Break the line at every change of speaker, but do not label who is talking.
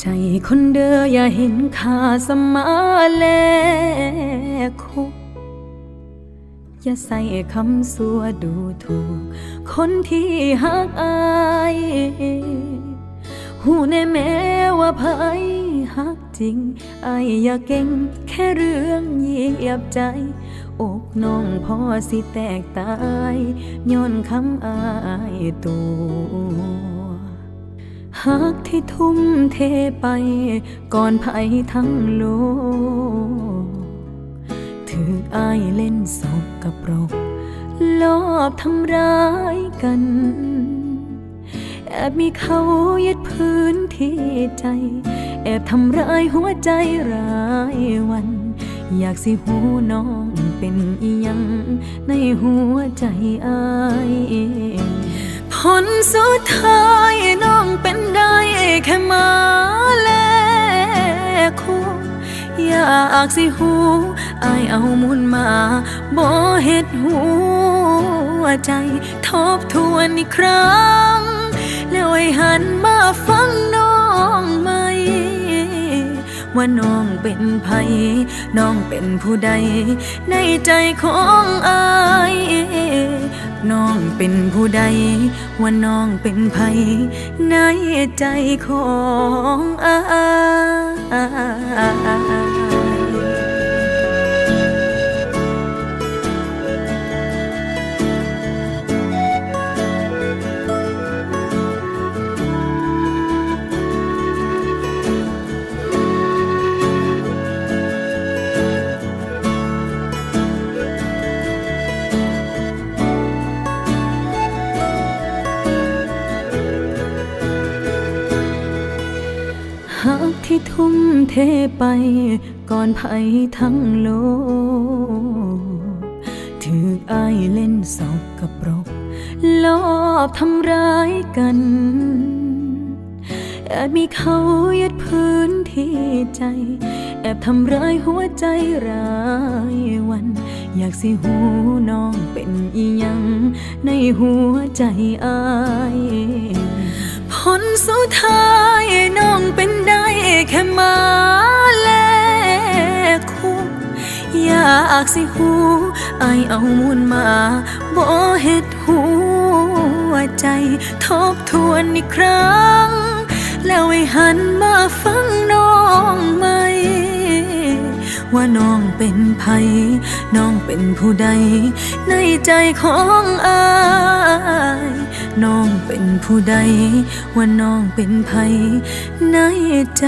ใจคนเด้ออย่าเห็นค่าสมาแลคุกอย่าใส่คำสัวดูถูก คนที่หักอายหูแน่แม้ว่าไผหักจริงไออย่าเก่งแค่เรื่องเหยียบใจอกน้องพ่อสิแตกตายย้อนคำอายตัว หักที่ทุ่มเทไป ก่อนภัยทั้งโลกถืออายเล่นศพกับรก ลอบทำร้ายกัน แอบมีเขายึดพื้นที่ใจ แอบทำร้ายหัวใจรายวัน อยากสิหูน้องเป็นอียังในหัวใจอายผลสุดท้ายน องเป็นได้แค่มาแลคู่อยากสิหูอายเอามุนมาบ่เฮ็ดหัวใจ ทบทวนอีกครั้ง แล้วให้หันมาฟังน้องไหม ว่าน้องเป็นไผน้องเป็นผู้ใด ในใจของอาย น้องเป็นผู้ใด ว่าน้องเป็นไผในใจของอา ที่ทุ่มเทไป ก่อนภัยทั้งโลกถืออายเล่นศพกับรกลอบทำร้ายกันแอบมีเขายึดพื้นที่ใจ แอบทำร้ายหัวใจรายวัน อยากสิหูน้องเป็นอีหยัง ในหัวใจอาย ผลสุดท้ายน้องเป็นได้ากสิหูไอเอามูลมาบ่เฮ็ดหัวใจ ทบทวนอีกครั้ง แล้วให้หันมาฟังน้องไหม ว่าน้องเป็นไผน้องเป็นผู้ใด ในใจของอายน้องเป็นผู้ใด ว่าน้องเป็นไผในใจ